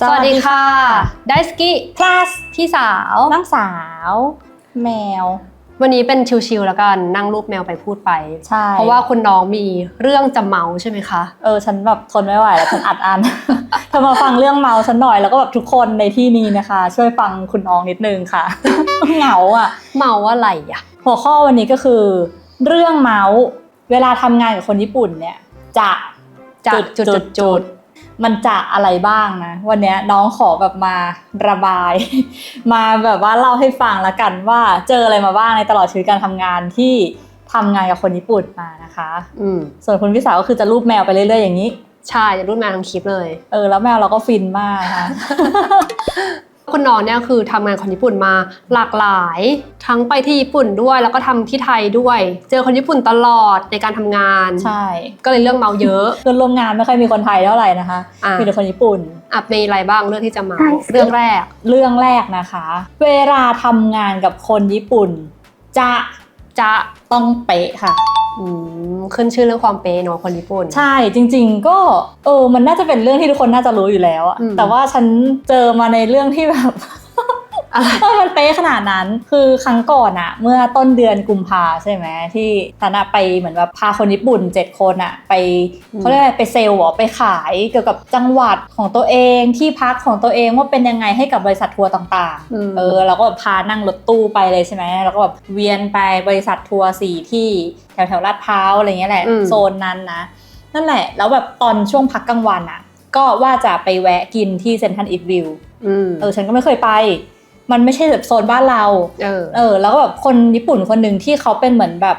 สวัสดีค่ะ ไดสกิคลาสพี่สาวน้องสาว แมว วันนี้เป็นชิวๆแล้วกันนั่งรูปแมวไปพูดไปใช่เพราะว่าคุณน้องมีเรื่องจะเมาใช่ไหมคะ เออฉันแบบทนไม่ไหวแล้วฉันอัดอันเธอมาฟังเรื่องเมาฉันหน่อยแล้วก็แบบทุกคนในที่นี้นะคะ ช่วยฟังคุณน้องนิดนึงค่ะเหงาอะ เมาอะไรอะ หัวข้อวันนี้ก็คือ เรื่องเมาส์เวลาทำงานกับคนญี่ปุ่นเนี่ย จะจะจุดจุดจุด มันจะอะไรบ้างนะ วันเนี้ยน้องขอแบบมาระบาย มาแบบว่าเล่าให้ฟังละกันว่าเจออะไรมาบ้างในตลอดชีวิตการทำงานที่ทำงานกับคนญี่ปุ่นมานะคะ อืมส่วนคุณพี่สาวก็คือจะรูปแมวไปเรื่อยๆอย่างนี้ ใช่ จะรูปแมวทั้งคลิปเลย เออ แล้วแมวเราก็ฟินมากค่ะ คุณน้องเนี่ยคือทำงานคนญี่ปุ่นมาหลากหลาย ทั้งไปที่ญี่ปุ่นด้วยแล้วก็ทำที่ไทยด้วย เจอคนญี่ปุ่นตลอดในการทำงานใช่ ก็เลยเรื่องเมาเยอะเพื่อนร่วมงานไม่ค่อยมีคนไทยเท่าไหร่นะคะอะมีแต่คนญี่ปุ่นอะมีอะไรบ้างเรื่องที่จะเมาใช่เรื่องแรก เรื่องแรกนะคะ เวลาทำงานกับคนญี่ปุ่น จะจะต้องเป๊ะค่ะอืม ขึ้นชื่อเรื่องความเป๊ะเนาะคนญี่ปุ่น ใช่จริง ๆ ก็เออมันน่าจะเป็นเรื่องที่ทุกคนน่าจะรู้อยู่แล้วอะอืมแต่ว่าฉันเจอมาในเรื่องที่แบบอะไร เออมันเป๊ะขนาดนั้น คือครั้งก่อนอะเมื่อต้นเดือนกุมภาใช่ไหมที่ฉันอะไปเหมือนแบบพาคนญี่ปุ่นเจ็ดคนอะไปอืมเขาเรียกอะไรไปเซลล์เหรอไปขายเกี่ยวกับจังหวัดของตัวเองที่พักของตัวเองว่าเป็นยังไงให้กับบริษัททัวร์ต่างๆมเออเราก็แบบพานั่งรถตู้ไปเลยใช่ไหมแล้วก็แบบเวียนไปบริษัททัวร์สี่ที่แถวแถวๆลาดพร้าวอะไรเงี้ยแหละอืมโซนนั้นนะนั่นแหละ แล้วแบบตอนช่วงพักกลางวันอะก็ว่าจะไปแวะกินที่เซนทันอิทวิวอืมเออฉันก็ไม่เคยไป มันไม่ใช่แบบโซนบ้านเรา เออ เออ แล้วก็แบบคนญี่ปุ่นคนหนึ่งที่เขาเป็นเหมือนแบบ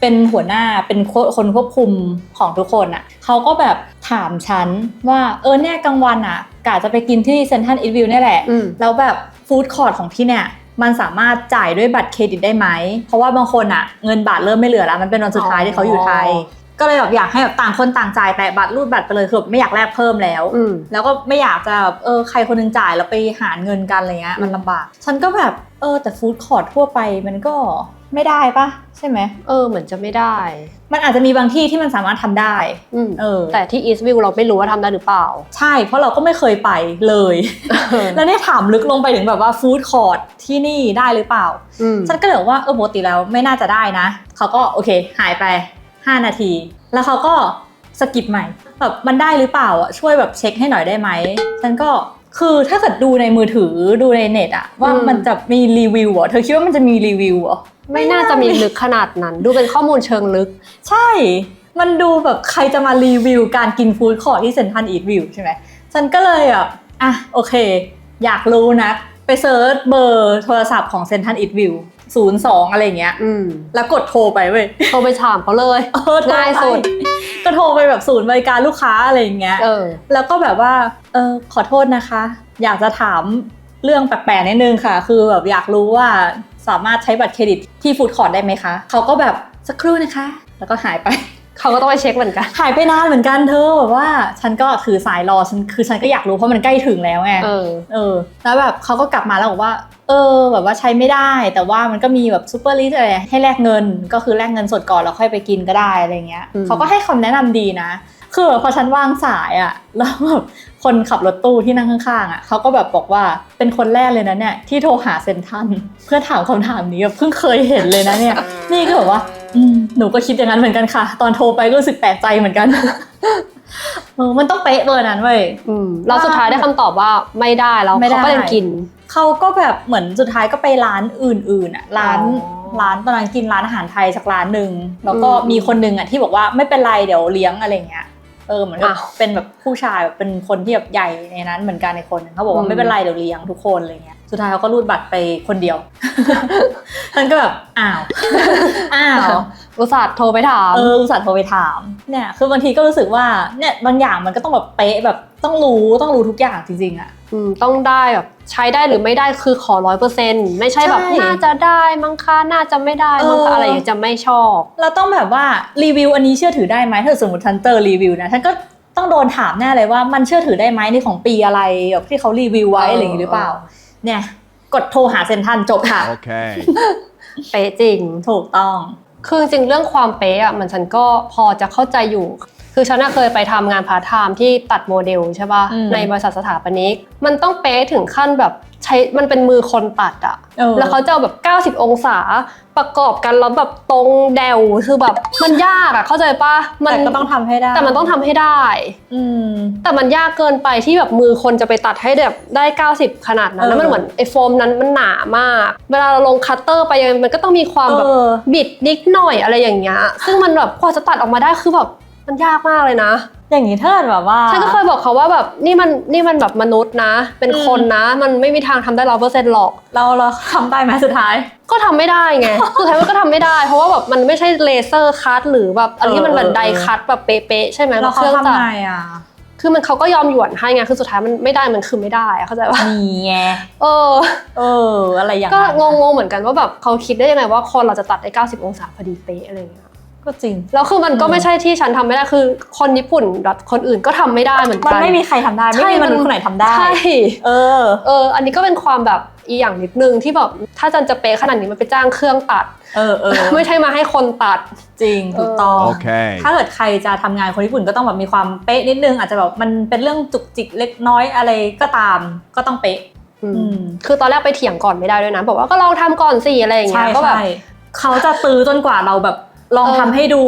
เป็นหัวหน้าเป็นคนควบคุมของทุกคนอะเขาก็แบบถามฉันว่าเออเนี่ยกลางวันอะกะจะไปกินที่เซนทันอิทวิวนี่ยแหละอืมแล้วแบบฟู้ดคอร์ทของที่เนี่ยมันสามารถจ่ายด้วยบัตรเครดิตได้ไหม เพราะว่าบางคนอะเงินบาทเริ่มไม่เหลือแล้ว มันเป็นวันสุดท้ายที่เขาอยู่ไทย ก็เลยแบบอยากให้แบบต่างคนต่างจ่ายแต่บัตรรูดบัตรไปเลยคือแบบไม่อยากแลกเพิ่มแล้ว อืม แล้วก็ไม่อยากจะแบบเออใครคนหนึงจ่ายแล้วไปหารเงินกันอะไรเงี้ยมันลำบาก ฉันก็แบบเออแต่ฟู้ดคอร์ททั่วไปมันก็ไม่ได้ปะใช่ไหม เออเหมือนจะไม่ได้ มันอาจจะมีบางที่ที่มันสามารถทำได้ อืมเออแต่ที่อีสต์วิวเราไม่รู้ว่าทำได้หรือเปล่า ใช่เพราะเราก็ไม่เคยไปเลย แล้วเนี่ยถามลึกลงไปถึงแบบว่าฟู้ดคอร์ทที่นี่ได้หรือเปล่า อืมฉันก็เลยบอกว่าเออปกติแล้วไม่น่าจะได้นะ เขาก็โอเค หายไป 5 นาที แล้วเขาก็สกิปใหม่แบบมันได้หรือเปล่าอะช่วยแบบเช็คให้หน่อยได้ไหมฉันก็คือถ้าเกิดดูในมือถือดูในเน็ตอะว่ามันจะมีรีวิวเหรอเธอคิดว่ามันจะมีรีวิวเหรอไม่น่าจะมีลึกขนาดนั้น ดูเป็นข้อมูลเชิงลึก ใช่ มันดูแบบใครจะมารีวิวการกินฟู้ดคอร์ทที่เซนทันอีทวิวใช่ไหมฉันก็เลยแบบอะโอเค อยากรู้นะ ไปเซิร์ชเบอร์โทรศัพท์ของเซนทันอีทวิว ศูนย์สองอะไรอย่างเงี้ย อืมแล้วกดโทรไปเว้ย โทรไปถามเขาเลยเออโทรไป ง่ายสุดก็โทรไปแบบศูนย์บริการลูกค้าอะไรอย่างเงี้ย เออ แล้วก็แบบว่า เออขอโทษนะคะ อยากจะถามเรื่องแปลกๆนิดนึงค่ะ คือแบบอยากรู้ว่าสามารถใช้บัตรเครดิตที่ฟู้ดคอร์ทได้ไหมคะ เขาก็แบบสักครู่นะคะ แล้วก็หายไป เขาก็ต้องไปเช็คเหมือนกัน หายไปนานเหมือนกันเธอแบบว่า ฉันก็คือสายรอฉันคือฉันก็อยากรู้เพราะมันใกล้ถึงแล้วไงเออเออ แล้วแบบเขาก็กลับมาแล้วบอกว่า เออ แบบว่าใช้ไม่ได้ แต่ว่ามันก็มีแบบซูเปอร์ลิสอะไรให้แลกเงินก็คือแลกเงินสดก่อนแล้วค่อยไปกินก็ได้อะไรเงี้ยอืมเขาก็ให้คำแนะนำดีนะ คือแบบพอฉันวางสายอะแล้วแบบคนขับรถตู้ที่นั่งข้างๆอะเขาก็แบบบอกว่าเป็นคนแรกเลยนะเนี่ยที่โทรหาเซนทรันเพื่อถามคำถามนี้แบบเพิ่งเคยเห็นเลยนะเนี่ย นี่ก็แบบว่าอืมหนูก็คิดอย่างนั้นเหมือนกันค่ะ ตอนโทรไปก็รู้สึกแปลกใจเหมือนกันเออมันต้องเป๊ะเบอร์นั้นเว้ยอืมแล้วสุดท้ายได้คำตอบว่าไม่ได้แล้วไม่ได้ เขาก็ยังกิน เขาก็แบบเหมือนสุดท้ายก็ไปร้านอื่นๆอะร้านอ๋อร้านตอนนั้นกินร้านอาหารไทยสักร้านหนึ่งแล้วก็อืม มีคนหนึ่งอะที่บอกว่าไม่เป็นไรเดี๋ยวเลี้ยงอะไรเงี้ย เออเหมือนกับอ้าวเป็นแบบผู้ชายแบบเป็นคนที่แบบใหญ่ในนั้นเหมือนกันในคนหนึ่งเขาบอกอืว่ามไม่เป็นไรเดี๋ยวเลี้ยงทุกคนอะไรเงี้ยสุดท้ายเขาก็รูดบัตรไปคนเดียวฉันก็แบบอ้าวอ้าวอุตส่าห์โทรไปถามเอออุตส่าห์โทรไปถามเนี่ยคือบางทีก็รู้สึกว่าเนี่ยบางอย่างมันก็ต้องแบบเป๊ะแบบต้องรู้ต้องรู้ทุกอย่างจริงๆอะ มต้องได้แบบใช้ได้หรือไม่ได้คือขอร้อยเปอร์เซ็นต์ไม่ใช่แบบใช่น่าจะได้มั้งคะน่าจะไม่ได้มั้งเอคะออ อะไรอย่างเงี้ยจะไม่ชอบ เราต้องแบบว่ารีวิวอันนี้เชื่อถือได้ไหมถ้าสมมติทันเตอร์รีวิวนะท่านก็ต้องโดนถามแน่เลยว่ามันเชื่อถือได้ไหมนี่ของปีอะไรแบบที่เขารีวิวไว้เออออะไรอย่างนี้หรือเปล่า เนี่ยกดโทรหาเซนทรันจบค่ะ Okay. เป๊ะจริง ถูกต้อง คือจริงๆเรื่องความเป๊ะอะมันฉันก็พอจะเข้าใจอยู่ คือฉันน่ะเคยไปทำงานพาร์ทไทม์ที่ตัดโมเดลใช่ป่ะอืมในบริษัทสถาปนิกมันต้องเป๊ะถึงขั้นแบบใช้มันเป็นมือคนตัดอะเออแล้วเขาจะเอาแบบ 90 องศาประกอบกันแล้วแบบตรงแดวคือแบบมันยากอะเข้าใจป่ะมัแต่ก็ต้องทำให้ได้ แต่มันต้องทำให้ได้อืมแต่มันยากเกินไปที่แบบมือคนจะไปตัดให้แบบได้ 90 ขนาดนั้นเออแล้วมันเหมือนไอ้โฟมนั้นมันหนามาก เวลาเราลงคัตเตอร์ไปยังมันก็ต้องมีความแบบเออบิดนิดหน่อยอะไรอย่างเงี้ยซึ่งมันแบบกว่าจะตัดออกมาได้คือแบบ มันยากมากเลยนะ อย่างนี้ถ้าเกิดแบบว่า ฉันก็เคยบอกเขาว่าแบบนี่มันนี่มันแบบมนุษย์นะ เป็นคนนะ มันไม่มีทางทำได้ร้อยเปอร์เซ็นต์หรอก เราเราทำได้ไหมสุดท้าย ก็ทำไม่ได้ไง สุดท้ายมันก็ทำไม่ได้ เพราะว่าแบบมันไม่ใช่เลเซอร์คัตหรือแบบอันที่มันแบบเออเออไดคัตแบบเป๊ะๆใช่ไหมเราเขาเครื่องจักทำรไงอะคือมันเขาก็ยอมหยวนให้ไง คือสุดท้ายมันไม่ได้ มันคือไม่ได้อะเข้าใจปะนี่ไง เออ เออ อะไรอย่างก็นั้นงงๆเหมือนกันว่าแบบเขาคิดได้ยังไงว่าคนเราจะตัดได้ 90 องศาพอดีเป๊ะอะไรอย่างเงี้ย ก็จริง แล้วคือมันก็อืมไม่ใช่ที่ฉันทำไม่ได้คือคนญี่ปุ่นแบบคนอื่นก็ทำไม่ได้เหมือนมันกันไม่มีใครทำได้ไม่ใช่มีมนุษย์คนไหนทำได้ใช่เออเออ อันนี้ก็เป็นความแบบอีอย่างนิดนึงที่แบบถ้าจันจะเป๊ะขนาดนี้มันไปจ้างเครื่องตัด เออเออไม่ใช่มาให้คนตัดจริงถูกต้อง Okay. ถ้าเกิดใครจะทำงานคนญี่ปุ่นก็ต้องแบบมีความเป๊ะนิดนึง อาจจะแบบมันเป็นเรื่องจุกจิกเล็กน้อยอะไรก็ตาม ก็ต้องเป๊ะอืมอืมคือตอนแรกไปเถียงก่อนไม่ได้ด้วยนะบอกว่าก็ลองทำก่อนสิอะไรอย่างเงี้ใช่ยก็แบบใช่เขาจะตื้อจนกว่าเราแบบ ลองเออทำให้ดู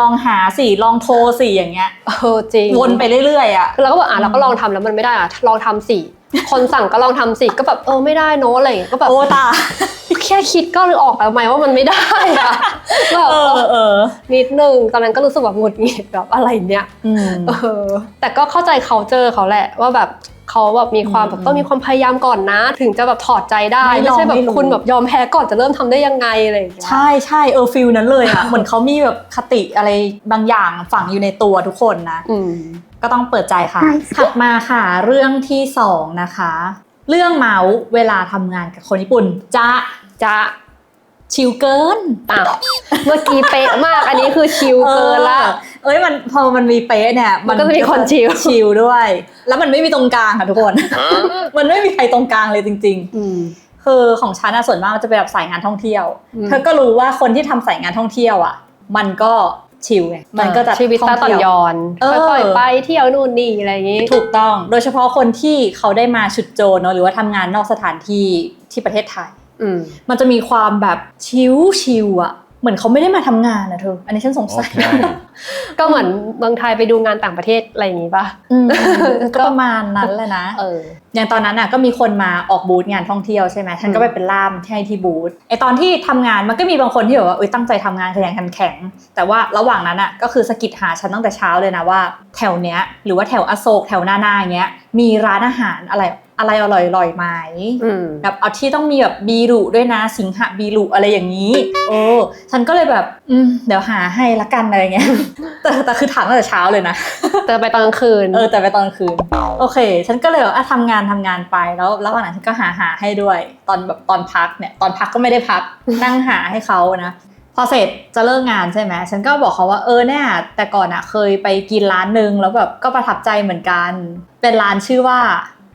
ลองหาสิลองโทรสิอย่างเงี้ย เออจริงวนไปเรื่อยๆอะ คือเราก็บอกอะอืมเราก็ลองทำแล้วมันไม่ได้อะลองทำสิคนสั่งก็ลองทำสิก็แบบเออไม่ได้เนอะอะไรอย่างเงี้ยก็แบบโอ้ตาแค่คิดก็เลยออกแล้วไหมว่ามันไม่ได้อะแบบเออเออนิดนึงตอนนั้นก็รู้สึกแบบหงุดหงิดแบบอะไรเนี่ย อืม เออแต่ก็เข้าใจเขาเจอเขาแหละว่าแบบ เขาแบบมีความแบบอืมต้องมีความพยายามก่อนนะ ถึงจะแบบถอดใจได้ไม่ไม่ลองใช่แบบไม่รู้คุณแบบยอมแพ้ก่อนจะเริ่มทำได้ยังไงอะไรอย่างเงี้ยใช่ใช่เออฟิลนั้นเลยอะเหมือนเขามีแบบคติอะไรบางอย่างฝังอยู่ในตัวทุกคนนะอืมก็ต้องเปิดใจค่ะถัดมาค่ะ เรื่องที่สองนะคะ เรื่องเมาส์เวลาทำงานกับคนญี่ปุ่นจะจะ ชิลเกินอะเมื่อกี้เป๊ะมาก อันนี้คือชิลเกินละออเอ้ยมันพอมันมีเป๊ะเนี่ยมันก็จะมีคนชิลชิลด้วย แล้วมันไม่มีตรงกลางค่ะทุกคน มันไม่มีใครตรงกลางเลยจริงอืมๆคือของฉันอะส่วนมากมันจะเป็นแบบสายงานท่องเที่ยวอืมเธอก็รู้ว่าคนที่ทำสายงานท่องเที่ยวอะ มันก็ชิลไงมันก็จะชีวิตตาต่อนยอนเออค่อยๆไปเที่ยวนู่นนี่อะไรอย่างงี้ ถูกต้อง โดยเฉพาะคนที่เขาได้มาฉุดโจรเนอะหรือว่าทำงานนอกสถานที่ที่ประเทศไทยอื มมันจะมีความแบบชิลชิลอะเหมือนเขาไม่ได้มาทำงานนะเธอ อันนี้ฉันสงสัยโอเคก็เหมือนเมืองไทยไปดูงานต่างประเทศอะไรอย่างงี้ป่ะอืมก็ประมาณนั้นแหละนะเอออย่างตอนนั้นน่ะก็มีคนมาออกบูธงานท่องเที่ยวใช่ไหมท่านก็ไปเป็นล่ามให้ที่บูธไอตอนที่ทำงานมันก็มีบางคนที่แบบว่าเอ้ยตั้งใจทำงานขยันขันแข็ง แต่ว่าระหว่างนั้นอะก็คือสะกิดหาฉันตั้งแต่เช้าเลยนะว่า แถวเนี้ยหรือว่าแถวอโศกแถวหน้าหน้าอย่างเงี้ยมีร้านอาหารอะไร อะไรอร่อยอร่อยๆไหมอืมแบบเอาที่ต้องมีแบบบีรุด้วยนะสิงหบีรุอะไรอย่างนี้โอ้ฉันก็เลยแบบอืมเดี๋ยวหาให้ละกันอะไรเงี้ยแต่แต่คือถามตั้งแต่เช้าเลยนะแต่ไปตอนกลางคืนเออแต่ไปตอนกลางคืน โอเค ฉันก็เลยแบบอะทำงานทำงานไปแล้วระหว่างนั้นฉันก็หาหาให้ด้วย ตอนแบบตอนพักเนี่ยตอนพักก็ไม่ได้พักนั่งหาให้เขานะพอเสร็จจะเลิกงานใช่ไหมฉันก็บอกเขาว่าเออเนี่ยแต่ก่อนอะเคยไปกินร้านหนึ่งแล้วแบบก็ประทับใจเหมือนกัน เป็นร้านชื่อว่า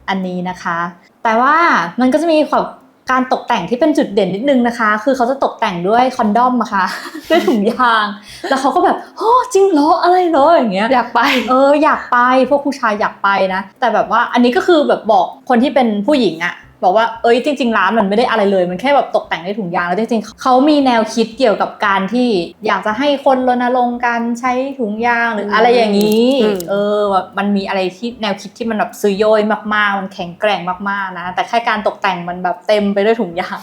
อันนี้นะคะ แต่ว่ามันก็จะมีความการตกแต่งที่เป็นจุดเด่นนิดนึงนะคะ คือเขาจะตกแต่งด้วยคอนดอมอะค่ะด้วยถุงยาง แล้วเขาก็แบบโอ้จริงเหรออะไรเหรออย่างเงี้ยอยากไป เอออยากไปพวกผู้ชายอยากไปนะ แต่แบบว่าอันนี้ก็คือแบบบอกคนที่เป็นผู้หญิงอะ บอกว่าเอ้ยจริง ๆ ร้านมันไม่ได้อะไรเลย มันแค่แบบตกแต่งด้วยถุงยางแล้วจริงๆเขามีแนวคิดเกี่ยวกับการที่อยากจะให้คนรณรงค์การใช้ถุงยางหรืออะไรอย่างนี้อืมเออแบบมันมีอะไรที่แนวคิดที่มันแบบซื้อย่อยมากๆ มันแข็งแกร่งมากๆนะแต่แค่การตกแต่งมันแบบเต็มไปด้วยถุงยาง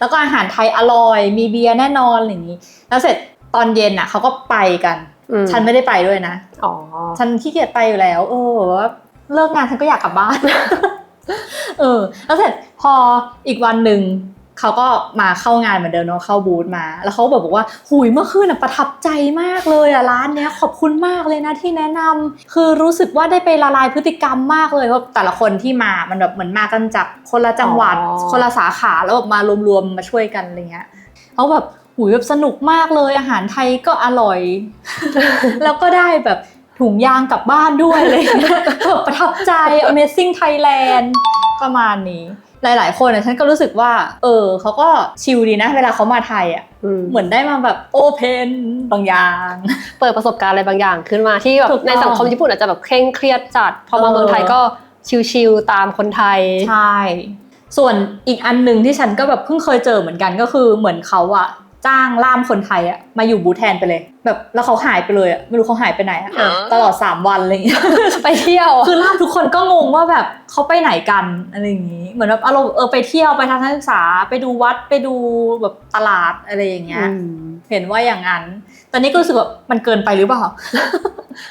แล้วก็อาหารไทยอร่อย มีเบียร์แน่นอนอะไรอย่างนี้ แล้วเสร็จตอนเย็นอะเขาก็ไปกันอืมฉันไม่ได้ไปด้วยนะอ๋อฉันขี้เกียจไปอยู่แล้ว เออแบบว่าเลิกงานฉันก็อยากกลับบ้าน เออ แล้วเสร็จพออีกวันหนึ่งเขาก็มาเข้างานเหมือนเดิมเนาะเข้าบูธมา แล้วเขาแบบบอกว่าหุยเมื่อคืนอะประทับใจมากเลยอะร้านเนี้ยขอบคุณมากเลยนะที่แนะนำคือรู้สึกว่าได้ไปละลายพฤติกรรมมากเลยเพราะแต่ละคนที่มามันแบบเหมือนมากันจากคนละจังหวัดอ๋อคนละสาขาแล้วแบบมารวมๆมาช่วยกันอะไรเงี้ยเขาแบบหุยแบบสนุกมากเลยอาหารไทยก็อร่อย แล้วก็ได้แบบ ถุงยางกลับบ้านด้วยอะไรอย่างเลยแบบประทับใจ Amazing Thailand ประมาณนี้ หลาย ๆ คนอะฉันก็รู้สึกว่า เออเขาก็ชิลดีนะ เวลาเขามาไทยอะอืมเหมือนได้มาแบบโอเพนบางอย่าง เปิดประสบการณ์อะไรบางอย่างขึ้นมาที่แบบถูกต้องในสังคมญี่ปุ่นอาจจะแบบเคร่งเครียดจัด พอมาเออเมืองไทยก็ชิลๆตามคนไทย ใช่ ส่วนอีกอันหนึ่งที่ฉันก็แบบเพิ่งเคยเจอเหมือนกันก็คือเหมือนเขาอะ จ้างล่ามคนไทยอะมาอยู่บูธแทนไปเลย แบบแล้วเขาหายไปเลยอะไม่รู้เขาหายไปไหนอะอ๋อตลอด 3 วันอะไรอย่างเงี้ยไปเที่ยวคือล่ามทุกคนก็งงว่าแบบเขาไปไหนกันอะไรอย่างงี้ เหมือนแบบอารมณ์เออไปเที่ยวไปทัศนศึกษาไปดูวัดไปดูแบบตลาดอะไรอย่างเงี้ยอืมเห็นว่าอย่างนั้น ตอนนี้ก็รู้สึกว่ามันเกินไปหรือเปล่า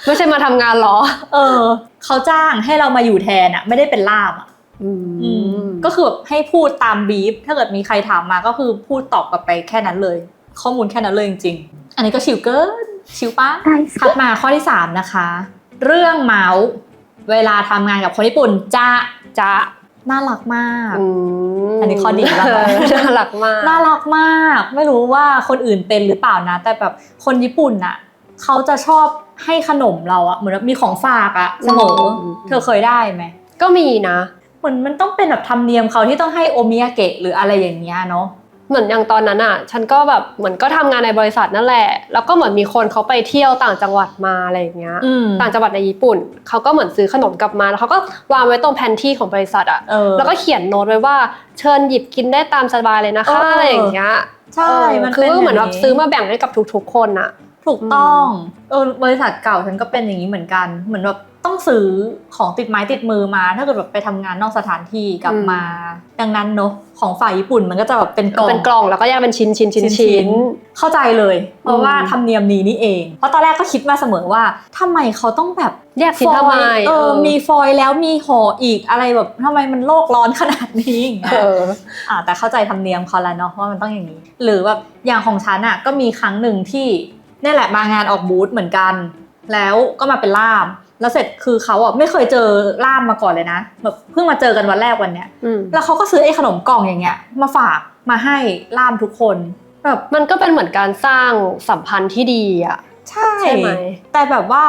ไม่ใช่มาทำงานเหรอ เออเขาจ้างให้เรามาอยู่แทนอะไม่ได้เป็นล่ามอะอืม ก็คือแบบให้พูดตามบีฟถ้าเกิดมีใครถามมาก็คือพูดตอบกลับไปแค่นั้นเลย ข้อมูลแค่นั้นเลยจริงๆ อันนี้ก็ชิวเกินชิวป้าถัดมาข้อที่ 3 นะคะ เรื่องเมาส์เวลาทำงานกับคนญี่ปุ่นจะจะน่ารักมากอืมอันนี้ข้อดีมากเออน่ารักมาก น่ารักมาก ไม่รู้ว่าคนอื่นเป็นหรือเปล่านะ แต่แบบคนญี่ปุ่นน่ะเขาจะชอบให้ขนมเราอะเหมือนแบบมีของฝากอะเสมออืมเธอเคยได้ไหม ก็มีนะ เหมือนมันต้องเป็นแบบธรรมเนียมเขาที่ต้องให้โอมิยาเกะหรืออะไรอย่างเงี้ยเนาะเหมือนอย่างตอนนั้นอะ ฉันก็แบบเหมือนก็ทำงานในบริษัทนั่นแหละ แล้วก็เหมือนมีคนเขาไปเที่ยวต่างจังหวัดมาอะไรอย่างเงี้ยอืมต่างจังหวัดในญี่ปุ่น เขาก็เหมือนซื้อขนมกลับมา แล้วเขาก็วางไว้ตรงแผนที่ของบริษัทอะเออแล้วก็เขียนโน้ตไว้ว่าเชิญหยิบกินได้ตามสบายเลยนะคะเออออะไรอย่างเงี้ย ใช่เออมันคือเป็นเหมือนแบบย่งซื้อมาแบ่งให้กับทุกๆคนอะ ถูกต้อง เออบริษัทเก่าฉันก็เป็นอย่างนี้เหมือนกัน เหมือนแบบ ต้องซื้อของติดไม้ติดมือมา ถ้าเกิดแบบไปทำงานนอกสถานที่กลับอืมมา ดังนั้นเนอะของฝ่ายญี่ปุ่นมันก็จะแบบเป็นกล่องเป็นกล่องแล้วก็แยกเป็นชิ้นชิ้นชิ้นชิ้ชิ้นนๆเข้าใจเลย เพราะว่าอืมธรรมเนียมนี้นี่เอง เพราะตอนแรกก็คิดมาเสมอว่าทำไมเขาต้องแบบแยกชิ้นทำไมฟอยล์เออมีฟอยล์แล้วมีห่ออีกอะไรแบบทำไมมันโลกร้อนขนาดนี้อย่างเงี้เอยออ่าแต่เข้าใจธรรมเนียมเขาแล้วเนาะว่ามันต้องอย่างนี้ หรือแบบอย่างของฉันอะก็มีครั้งหนึ่งที่นี่แหละมางานออกบูธเหมือนกัน แล้วก็มาเป็นล่าม แล้วเสร็จคือเขาอะไม่เคยเจอล่ามมาก่อนเลยนะแบบเพิ่งมาเจอกันวันแรกวันเนี้ยอืมแล้วเขาก็ซื้อไอ้ขนมกล่องอย่างเงี้ย มาฝากมาให้ล่ามทุกคนแบบมันก็เป็นเหมือนการสร้างสัมพันธ์ที่ดีอะใช่ใช่ไหมแต่แบบว่า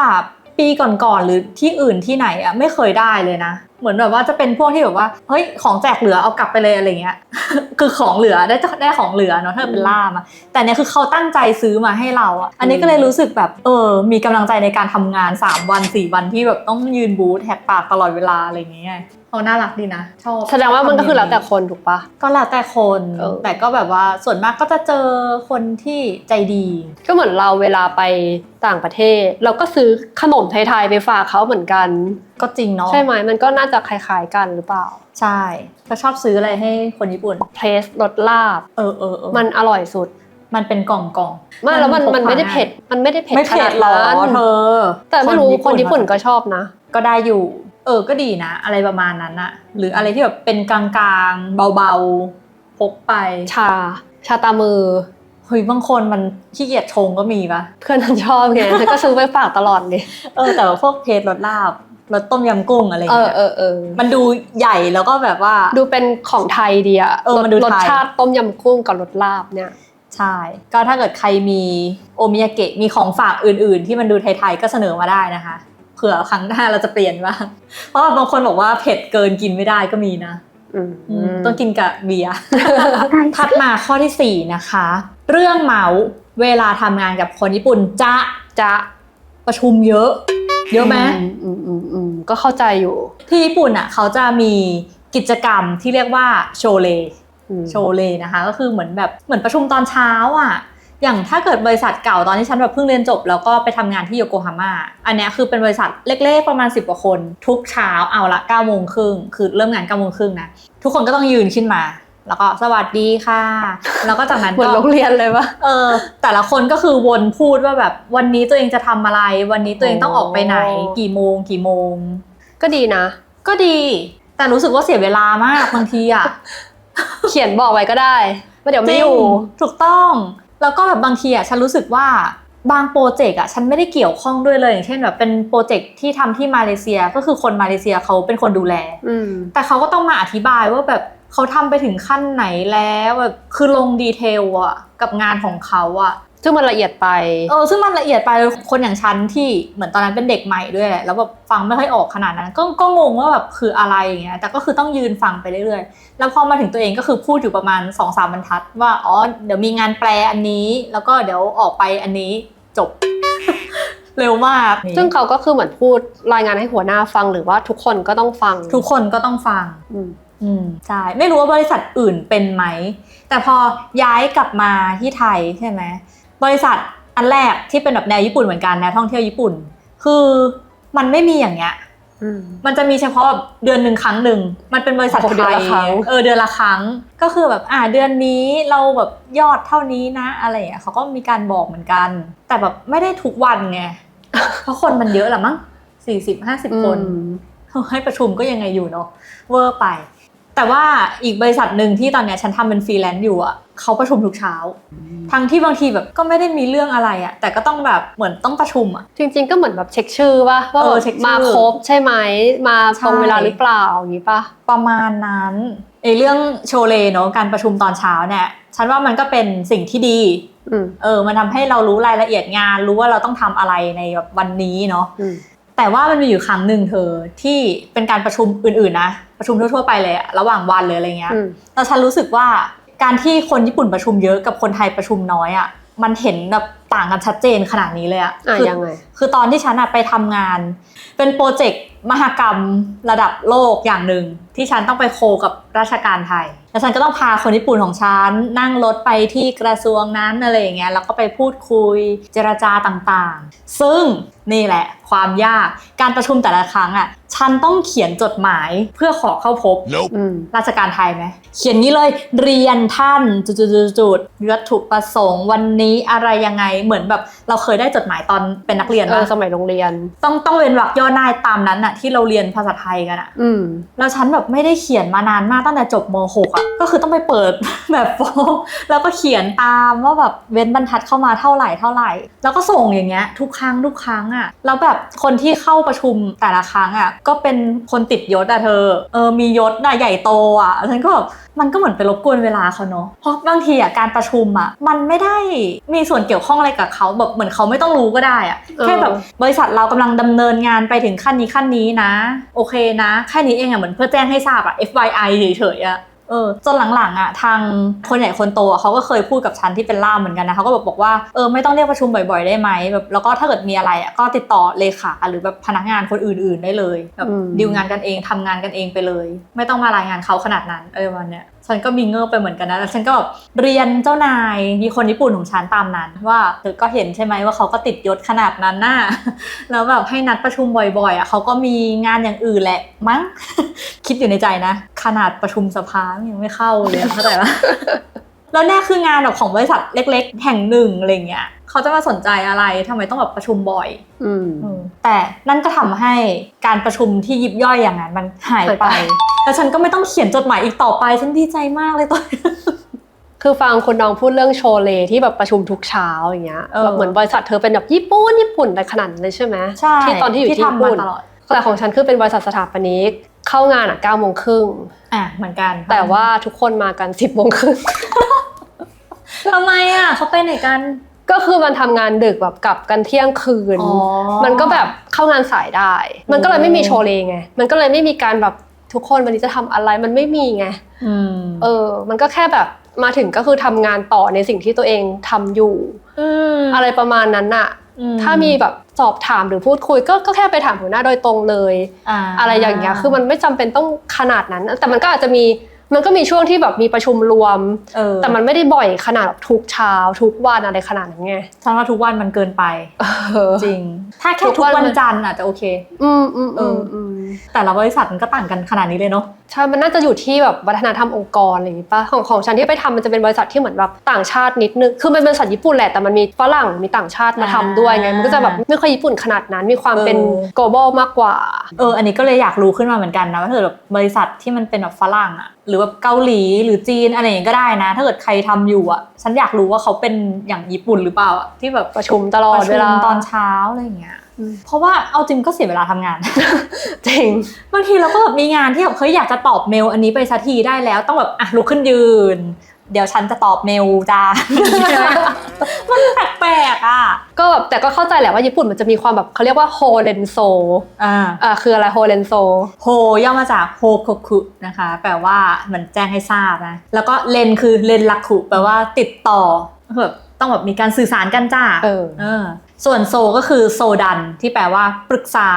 ปีก่อนๆหรือที่อื่นที่ไหนอะไม่เคยได้เลยนะ เหมือนแบบว่าจะเป็นพวกที่แบบว่าเฮ้ยของแจกเหลือเอากลับไปเลยอะไรเงี้ย คือของเหลือได้ได้ของเหลือเนาะถ้าเป็นล่ามอะแต่เนี่ยคือเขาตั้งใจซื้อมาให้เราอะอันนี้ก็เลยรู้สึกแบบเออ มีกำลังใจในการทำงาน 3 วัน 4 วันที่แบบต้องยืนบูธแหกปากตลอดเวลาอะไรเงี้ยเขาน่ารักดีนะชอบแสดงว่ามันก็คือแล้วแต่คนถูกปะก็แล้วแต่คนเออแต่ก็แบบว่าส่วนมากก็จะเจอคนที่ใจดี ก็เหมือนเราเวลาไปต่างประเทศ เราก็ซื้อขนมไทยๆไปฝากเขาเหมือนกัน ก็จริงเนาะใช่ไหมมันก็น่าจะคล้ายๆกันหรือเปล่า ใช่เขาชอบซื้ออะไรให้คนญี่ปุ่นเพลสรสลาบเออเออเออมันอร่อยสุดมันเป็นกล่องกล่องไม่แล้วมันพกมันไม่ได้พาเผ็ด มันไม่ได้เผ็ดไม่เผ็ดหรอขนานั้นเธอ แต่ไม่รู้คนญี่ปุ่นก็ชอบนะ ก็ได้อยู่ เออก็ดีนะ อะไรประมาณนั้นอะหรืออะไรที่แบบเป็นกลางๆ เบาๆ พกไป ชา ชาตามือเฮ้ยบางคนมันขี้เกียจชงก็มีปะเพื่อนฉันชอบไงฉันก็ซื้อไปฝากตลอดเลยเออแต่ว่าพวกเพจรสลาบ รสต้มยำกุ้งอะไรเออเงี้ยเออเออมันดูใหญ่แล้วก็แบบว่า ดูเป็นของไทยดีอะเออมันดูรสไทยชาติต้มยำกุ้งกับรสลาบเนี่ย ใช่ ก็ถ้าเกิดใครมีโอมิยาเกะมีของฝากอื่น ๆ ที่มันดูไทย ๆ ก็เสนอมาได้นะคะ เผื่อครั้งหน้าเราจะเปลี่ยนบ้างเพราะว่าบางคนบอกว่าเผ็ดเกินกินไม่ได้ก็มีนะอืมต้องกินกับเบียร์ ถัดมาข้อที่4 นะคะ เรื่องเมาส์เวลาทำงานกับคนญี่ปุ่นจะจะประชุมเยอะ เยอะไหมอืมอืมอืม ก็เข้าใจอยู่ ที่ญี่ปุ่นอะเขาจะมีกิจกรรมที่เรียกว่าโชเลอืมโชเลนะคะก็คือเหมือนแบบเหมือนประชุมตอนเช้าอะอย่างถ้าเกิดบริษัทเก่าตอนที่ฉันแบบเพิ่งเรียนจบ แล้วก็ไปทำงานที่โยโกฮาม่าอันเนี้ยคือเป็นบริษัทเล็กๆ ประมาณ 10กว่าคน ทุกเช้าเอาละ9ก้าโมงครึ่งคือเริ่มงาน9ก้าโมงครึ่งนะทุกคนก็ต้องยืนขึ้นมา แล้วก็สวัสดีค่ะ แล้วก็จากนั้นเหมือนก็โรงเรียนเลยปะเออ แต่ละคนก็คือวนพูดว่าแบบวันนี้ตัวเองจะทำอะไร วันนี้ตัวเองต้องออกไปไหน กี่โมง กี่โมง ก็ดีนะ ก็ดี แต่รู้สึกว่าเสียเวลามากบางทีอะเขียนบอกไว้ก็ได้ว่าเดี๋ยวไม่อยู่จริงถูกต้อง แล้วก็แบบบางทีอะฉันรู้สึกว่าบางโปรเจกต์อะฉันไม่ได้เกี่ยวข้องด้วยเลยอย่างเช่นแบบเป็นโปรเจกต์ที่ทำที่มาเลเซียก็คือคนมาเลเซียเขาเป็นคนดูแลอืมแต่เขาก็ต้องมาอธิบายว่าแบบ เขาทำไปถึงขั้นไหนแล้วแบบคือลงดีเทลอะกับงานของเขาอะซึ่งมันละเอียดไป เออ ซึ่งมันละเอียดไป คนอย่างฉันที่เหมือนตอนนั้นเป็นเด็กใหม่ด้วยแหละ แล้วแบบฟังไม่ค่อยออกขนาดนั้น ก็ ก็งงว่าแบบคืออะไรอย่างเงี้ย แต่ก็คือต้องยืนฟังไปเรื่อยๆ แล้วพอมาถึงตัวเองก็คือพูดอยู่ประมาณ2อสามบรรทัด ว่า อ๋อ เดี๋ยวมีงานแปลอันนี้ แล้วก็เดี๋ยวออกไปอันนี้จบ เร็วมาก ซึ่งเขาก็คือเหมือนพูดรายงานให้หัวหน้าฟังหรือว่าทุกคนก็ต้องฟัง ทุกคนก็ต้องฟัง อืมอืมใช่ไม่รู้ว่าบริษัทอื่นเป็นไหม แต่พอย้ายกลับมาที่ไทยใช่ไหมบริษัทอันแรกที่เป็นแบบแนวญี่ปุ่นเหมือนกันนะท่องเที่ยวญี่ปุ่น คือมันไม่มีอย่างเงี้ยอืมมันจะมีเฉพาะแบบเดือนหนึ่งครั้งหนึ่ง มันเป็นบริษัทโอ้โหไทยเดือนละครั้งเออเดือนละครั้ง ก็คือแบบอ่าเดือนนี้เราแบบยอดเท่านี้นะ อะไรอย่างเงี้ยเขาก็มีการบอกเหมือนกัน แต่แบบไม่ได้ทุกวันไง เพราะคนมันเยอะแหละมั้งสี่สิบห้าสิบคนอืมให้ประชุมก็ยังไงอยู่เนาะเวอร์ไป แต่ว่าอีกบริษัทหนึ่งที่ตอนเนี้ยฉันทำเป็นฟรีแลนซ์อยู่อะเขาประชุมทุกเช้า ทั้งที่บางทีแบบก็ไม่ได้มีเรื่องอะไรอะ แต่ก็ต้องแบบเหมือนต้องประชุมอะ จริงๆก็เหมือนแบบเช็คชื่อว่าว่าเออแบบเช็คชื่อมาครบใช่ไหมมาตรงใช่เวลาหรือเปล่าอย่างนี้ปะประมาณนั้นไอ้เรื่องโชว์เลเนาะการประชุมตอนเช้าเนี่ยฉันว่ามันก็เป็นสิ่งที่ดีอืมเออมันทำให้เรารู้รายละเอียดงานรู้ว่าเราต้องทำอะไรในแบบวันนี้เนาะอืม แต่ว่ามันมีอยู่ครั้งหนึ่งเธอที่เป็นการประชุมอื่นๆนะประชุมทั่วๆไปเลยอะระหว่างวันเลยอะไรเงี้ยอืมแล้วฉันรู้สึกว่าการที่คนญี่ปุ่นประชุมเยอะกับคนไทยประชุมน้อยอะ่ะมันเห็นแบบต่างกันชัดเจนขนาดนี้เลยอะอะคืยังไง คือตอนที่ฉันอะไปทำงาน เป็นโปรเจกต์มหกรรมระดับโลกอย่างหนึ่งที่ฉันต้องไปโคกับราชการไทย แล้วฉันก็ต้องพาคนญี่ปุ่นของฉันนั่งรถไปที่กระทรวงนั้นอะไรอย่างเงี้ยแล้วก็ไปพูดคุยเจรจาต่างๆ ซึ่งนี่แหละ ความยากการประชุมแต่ละครั้งอะฉันต้องเขียนจดหมายเพื่อขอเข้าพบ Nope. อืม ราชการไทยไหมเขียนนี้เลยเรียนท่านจุดๆๆๆวัตถุประสงค์วันนี้อะไรยังไงเหมือนแบบเราเคยได้จดหมายตอนเป็นนักเรียนเออว่าสมัยโรงเรียน ต้องต้องเว้นวรรคย่อหน้าตามนั้นอะที่เราเรียนภาษาไทยกันอะอืมแล้วฉันแบบไม่ได้เขียนมานานมากตั้งแต่จบม .6 อะก็คือต้องไปเปิดแบบโฟมแล้วก็เขียนตามว่าแบบเว้นบรรทัดเข้ามาเท่าไหร่เท่าไหร่ แล้วก็ส่งอย่างเงี้ยทุกครั้งทุกครั้งอะแล้วแบบคนที่เข้าประชุมแต่ละครั้งอะก็เป็นคนติดยศอะเธอเออมียศอะใหญ่โตอะฉันก็แบบ มันก็เหมือนไปรบกวนเวลาเขาเนาะ เพราะบางทีอะการประชุมอะมันไม่ได้มีส่วนเกี่ยวข้องอะไรกับเขาแบบเหมือนเขาไม่ต้องรู้ก็ได้อะเออแค่แบบบริษัทเรากำลังดำเนินงานไปถึงขั้นนี้ขั้นนี้นะ โอเคนะ แค่นี้เองอะเหมือนเพื่อแจ้งให้ทราบอะ FYI เฉยๆอะ เออจนหลังๆอะทางคนใหญ่คนโตอะเขาก็เคยพูดกับฉันที่เป็นล่ามเหมือนกันนะเขาก็บอกบอกว่าเออไม่ต้องเรียกประชุมบ่อยๆได้ไหมแบบแล้วก็ถ้าเกิดมีอะไรอะก็ติดต่อเลขาหรือแบบพนักงานคนอื่น ๆได้เลยแบบอืมดีลงานกันเองทำงานกันเองไปเลย ไม่ต้องมารายงานเขาขนาดนั้นเออวันเนี้ย ฉันก็มีเงือบไปเหมือนกันนะแล้วฉันก็แบบเรียนเจ้านายมีคนญี่ปุ่นของฉันตามนั้น ว่าเธอก็เห็นใช่ไหมว่าเขาก็ติดยศขนาดนั้นน่ะแล้วแบบให้นัดประชุมบ่อยๆอะเขาก็มีงานอย่างอื่นแหละมั้งคิดอยู่ในใจนะ ขนาดประชุมสภายังไม่เข้าเลยเข้าใจปะ แล้วเนี่ยคืองานแบบของบริษัทเล็ก ๆ แห่งหนึ่งอะไรเงี้ยเขาจะมาสนใจอะไรทำไมต้องแบบประชุมบ่อยอืมอืมแต่นั่นก็ทำให้การประชุมที่ยิบย่อยอย่างนั้นมันหายหายไปไป แล้วฉันก็ไม่ต้องเขียนจดหมายอีกต่อไปฉันดีใจมากเลยตอนคือฟังคุณน้องพูดเรื่องโชว์เลที่แบบประชุมทุกเช้าอย่างเงี้ยเออแบบเหมือนบริษัทเธอเป็นแบบญี่ปุ่นญี่ปุ่นอะไรขนาดนั้นเลยใช่ไหมใช่ที่ตอนที่อยู่ที่ที่ญี่ทำมาปุ่นตลอดแต่ของฉันคือเป็นบริษัทสถาปนิกเข้างานอะเก้าโมงครึ่งอะเหมือนกัน แต่ว่าทุกคนมากันสิบโมงครึ่ง ทำไมอะเขาไปไหนกัน ก็คือมันทำงานดึกแบบกลับกันเที่ยงคืน อ๋อ มันก็แบบเข้างานสายได้ มันก็เลยไม่มีโชว์เลไง มันก็เลยไม่มีการแบบทุกคนวันนี้จะทำอะไรมันไม่มีไง อืมเออ มันก็แค่แบบมาถึงก็คือทำงานต่อในสิ่งที่ตัวเองทำอยู่มอะไรประมาณนั้นน่ะอืถ้ามีแบบสอบถามหรือพูดคุยก็ก็แค่ไปถามหัวหน้าโดยตรงเลยาอะไรอย่างเงี้ย คือมันไม่จำเป็นต้องขนาดนั้น แต่มันก็อาจจะมี มันก็มีช่วงที่แบบมีประชุมรวมเออแต่มันไม่ได้บ่อยขนาดแบบทุกเช้าทุกวันอะไรขนาดนั้นไงฉันว่าทุกวันมันเกินไปเออจริง ถ้าแค่ทุทุกกวันวันมันจันทร์อาจจะโอเค อืมอืมอืมเอออืม แต่ละบริษัทมันก็ต่างกันขนาดนี้เลยเนาะใช่มันน่าจะอยู่ที่แบบวัฒนธรรมองค์กรอะไรอย่างงี้ป่ะของของฉันที่ไปทำมันจะเป็นบริษัทที่เหมือนแบบต่างชาตินิดนึงคือมันเป็นบริษัทญี่ปุ่นแหละแต่มันมีฝรั่งมีต่างชาติมาทำด้วยไงมันก็จะแบบไม่ค่อยญี่ปุ่นขนาดนั้นมีความเป็น global มากกว่าเอออันนี้ก็เลยอยากรู้ขึ้นมาเหมือนกันนะว่าถ้าเกิดแบบบริษัทที่มันเป็นแบบฝรั่งอะหรือแบบเกาหลีหรือจีนอะไรอย่างเงี้ยก็ได้นะ ถ้าเกิดใครทำอยู่อะฉันอยากรู้ว่าเขาเป็นอย่างญี่ปุ่นหรือเปล่าอะที่แบบประชุมตลอปดระชุเวมลาตอนเช้าอะไรอย่างเงี้ยอืม เพราะว่าเอาจริงก็เสียเวลาทำงาน จริง บางทีเราก็แบบมีงานที่แบบเฮ้ยอยากจะตอบเมลอันนี้ไปสักทีได้แล้ว ต้องแบบอะลุกขึ้นยืนไปเดี๋ยวฉันจะตอบเมลจ้ามันแปลกๆอะ ก็แบบแต่ก็เข้าใจแหละว่าญี่ปุ่นมันจะมีความแบบเขาเรียกว่าโฮเลนโซ อ่าอ่าคืออะไรโฮเลนโซ โฮย่อมาจากโฮโคคุนะคะ แปลว่าเหมือนแจ้งให้ทราบนะ แล้วก็เลนคือเลนลักคุแปลว่าติดต่อแบบต้องแบบมีการสื่อสารกันจ้า เออเออ ส่วนโซก็คือโซดันที่แปลว่าปรึกษา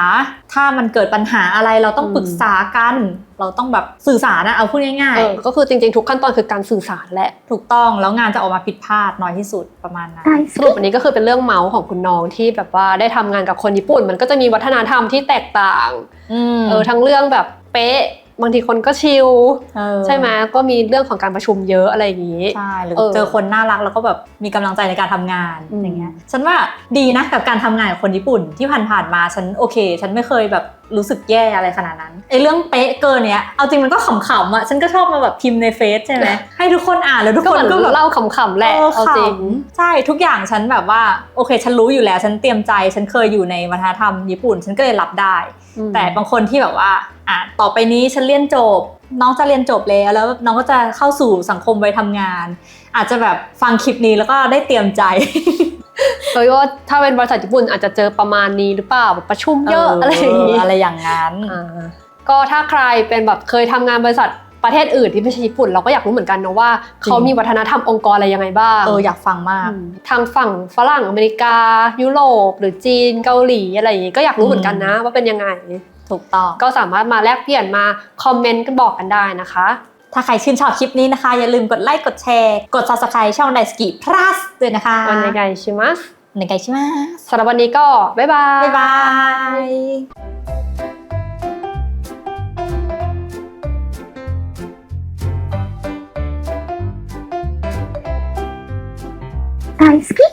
ถ้ามันเกิดปัญหาอะไรเราต้องอืมปรึกษากัน เราต้องแบบสื่อสารนะเอาพูดง่ายเออก็คือจริงๆ ทุกขั้นตอนคือการสื่อสารแหละๆถูกต้องแล้วงานจะออกมาผิดพลาดน้อยที่สุดประมาณนั้นสรุปอันนี้ก็คือเป็นเรื่องเมาส์ของคุณน้องที่แบบว่าได้ทำงานกับคนญี่ปุ่น มันก็จะมีวัฒนธรรมที่แตกต่างอืมเออทั้งเรื่องแบบเป๊ะ บางทีคนก็ชิลเออใช่ไหมก็มีเรื่องของการประชุมเยอะอะไรอย่างนี้ใช่หรือเออเจอคนน่ารักแล้วก็แบบมีกำลังใจในการทำงานอืมอย่างเงี้ยฉันว่าดีนะกับการทำงานกับคนญี่ปุ่นที่ผ่านๆมาฉันโอเค ฉันไม่เคยแบบ รู้สึกแย่อะไรขนาดนั้นไอ้เรื่องเป๊ะเกินเนี้ยเอาจริงมันก็ขำๆอะฉันก็ชอบมาแบบพิมพ์ในเฟซใช่ไหมให้ทุกคนอ่านแล้วทุกก็คเหมืนอนก็แบบเล่าขำๆแหละเออเอาจริงขำใช่ทุกอย่างฉันแบบว่าโอเค ฉันรู้อยู่แล้วฉันเตรียมใจ ฉันเคยอยู่ในวัฒนธรรมญี่ปุ่น ฉันก็เลยรับได้อืมแต่บางคนที่แบบว่าอะต่อไปนี้ฉันเรียนจบ น้องจะเรียนจบแล้วแล้วน้องก็จะเข้าสู่สังคมวัยทำงาน อาจจะแบบฟังคลิปนี้แล้วก็ได้เตรียมใจเอยว่าถ้าเป็นบริษัทญี่ปุ่นอาจจะเจอประมาณนี้หรือเปล่าแบบประชุมเยอะอะไรอย่างนี้อะไรอย่างนั้นอ่าก็ถ้าใครเป็นแบบเคยทำงานบริษัทประเทศอื่นที่ไม่ใช่ญี่ปุ่นเราก็อยากรู้เหมือนกันนะว่าจริงเขามีวัฒนธรรมองค์กรอะไรยังไงบ้างเอออยากฟังมากอืมทางฝั่งฝรั่งอเมริกา ยุโรป หรือจีนเกาหลีอะไรอย่างงี้ก็อยากรู้เหมือนกันนะ ว่าเป็นยังไงถูกต้องก็สามารถมาแลกเปลี่ยนมาคอมเมนต์กันบอกกันได้นะคะ ถ้าใครชื่นชอบคลิปนี้นะคะ อย่าลืมกดไลค์กดแชร์ กด subscribe ช่องไดสกิพลัสด้วยนะคะวันในการชิมัสในการชิมัสสำหรับวันนี้ก็บ๊ายบายบ๊ายบาย大好き